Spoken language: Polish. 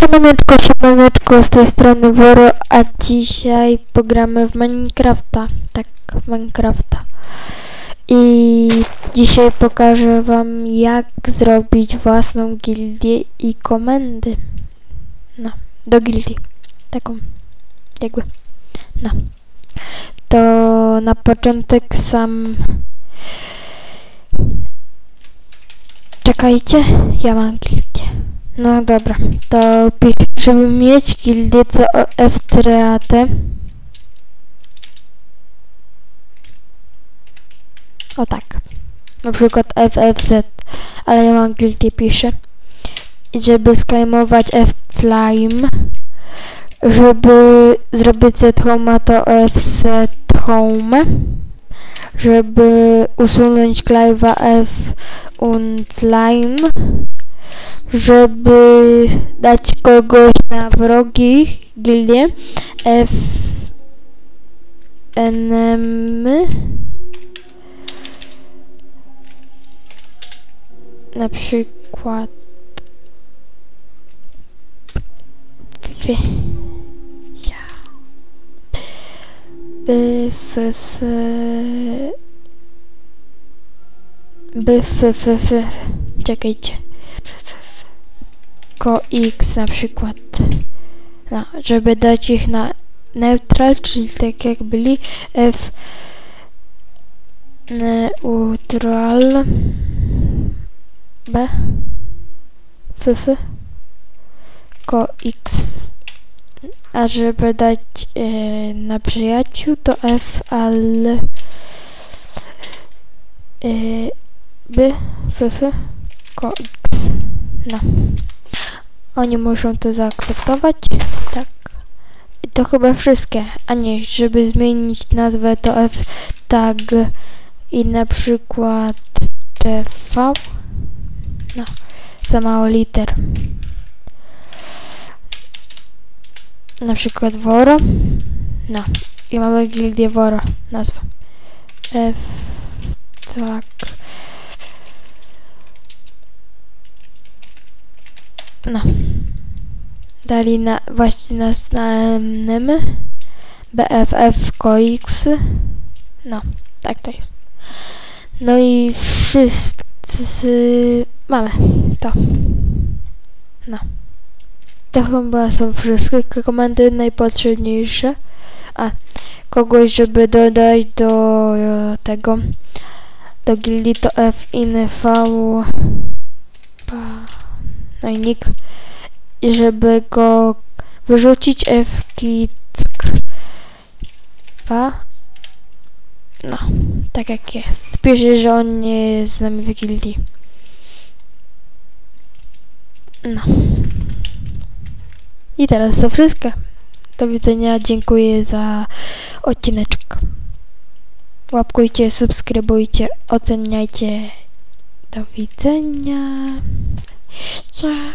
Siemaneczko, siemaneczko, z tej strony Woro, a dzisiaj pogramy w Minecrafta, tak, Minecrafta. I dzisiaj pokażę wam jak zrobić własną gildię i komendy. No, do gildii, taką, jakby, no. To na początek sam... Czekajcie, ja mam gildię. No dobra, to piszę, żeby mieć gildię co F3AT. O tak. Na przykład FFZ, ale ja mam gildię piszę. Żeby sklejmować F-Slime, żeby zrobić Z Home to FZ Home, żeby usunąć klejwa F und Slime, żeby dać kogoś na wrogi gildie F enemy na przykład w ja. B f f b f f f czekajcie ko x na przykład no, żeby dać ich na neutral, czyli tak jak byli f neutral b f f ko x a żeby dać e, na przyjaciół to f al e, b f f ko x no oni muszą to zaakceptować, tak. I to chyba wszystkie, a nie, żeby zmienić nazwę to F tag i na przykład TV. No, za mało liter. Na przykład Woro. No, i mamy gildię Woro, nazwa. F tak. No. Dali na właśnie następnym BFF KOX. No, tak to jest. No i wszyscy mamy to. No. To chyba są wszystkie komendy najpotrzebniejsze. A, kogoś, żeby dodać do tego, do gildii to F in V no i nick, żeby go wyrzucić F kick no, tak jak jest. Pisze, że on nie jest z nami w gildii. No. I teraz to wszystko. Do widzenia, dziękuję za odcineczek. Łapkujcie, subskrybujcie, oceniajcie. Do widzenia. 抓。